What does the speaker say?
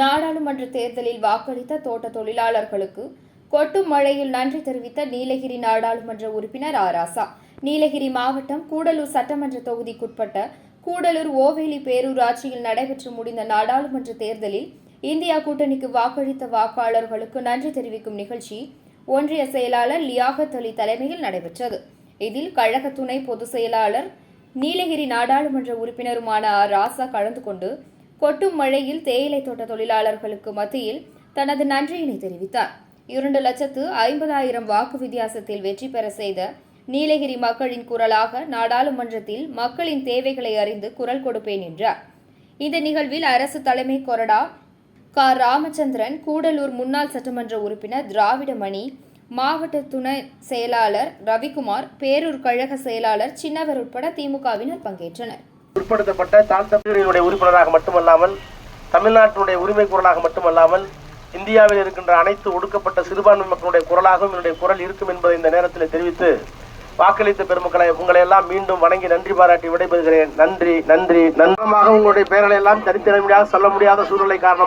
நாடாளுமன்ற தேர்தலில் வாக்களித்த தோட்ட தொழிலாளர்களுக்கு கொட்டும் மழையில் நன்றி தெரிவித்த நீலகிரி நாடாளுமன்ற உறுப்பினர் ஆராசா. நீலகிரி மாவட்டம் கூடலூர் சட்டமன்ற தொகுதிக்குட்பட்ட கூடலூர் ஓவேலி பேரூராட்சியில் நடைபெற்று முடிந்த நாடாளுமன்ற தேர்தலில் இந்தியா கூட்டணிக்கு வாக்களித்த வாக்காளர்களுக்கு நன்றி தெரிவிக்கும் நிகழ்ச்சி ஒன்றிய செயலாளர் லியாகத் அலி தலைமையில் நடைபெற்றது. இதில் கழக துணை பொதுச் செயலாளர் நீலகிரி நாடாளுமன்ற உறுப்பினருமான ஆர் ராசா கலந்து கொண்டு கொட்டும் மழையில் தேயிலை தோட்ட தொழிலாளர்களுக்கு மத்தியில் தனது நன்றியினை தெரிவித்தார். இரண்டு லட்சத்து ஐம்பதாயிரம் வாக்கு வித்தியாசத்தில் வெற்றி பெற செய்த நீலகிரி மக்களின் குரலாக நாடாளுமன்றத்தில் மக்களின் தேவைகளை அறிந்து குரல் கொடுப்பேன் என்றார். இந்த நிகழ்வில் அரசு தலைமை கொறடா க. ராமச்சந்திரன் கூடலூர் முன்னாள் சட்டமன்ற உறுப்பினர் திராவிடமணி மாவட்ட துணை செயலாளர் ரவிக்குமார் பேரூர் கழக செயலாளர் சின்னவர் உட்பட திமுகவினர் பங்கேற்றனர். உட்படுத்தப்பட்ட தாழ்த்தப்பட்டினுடைய உறுப்பினராக மட்டுமல்லாமல் தமிழ்நாட்டினுடைய உரிமை குரலாக மட்டுமல்லாமல் இந்தியாவில் இருக்கின்ற அனைத்து ஒடுக்கப்பட்ட சிறுபான்மை மக்களுடைய குரலாகவும் என்னுடைய குரல் இருக்கும் என்பதை இந்த நேரத்தில் தெரிவித்து வாக்களித்த பெருமக்களை உங்களை எல்லாம் மீண்டும் வணங்கி நன்றி பாராட்டி விடைபெறுகிறேன். நன்றி நன்றி நன்றமாக உங்களுடைய பெயர்களை எல்லாம் தனித்திறமையாக சொல்ல முடியாத சூழ்நிலை காரணம்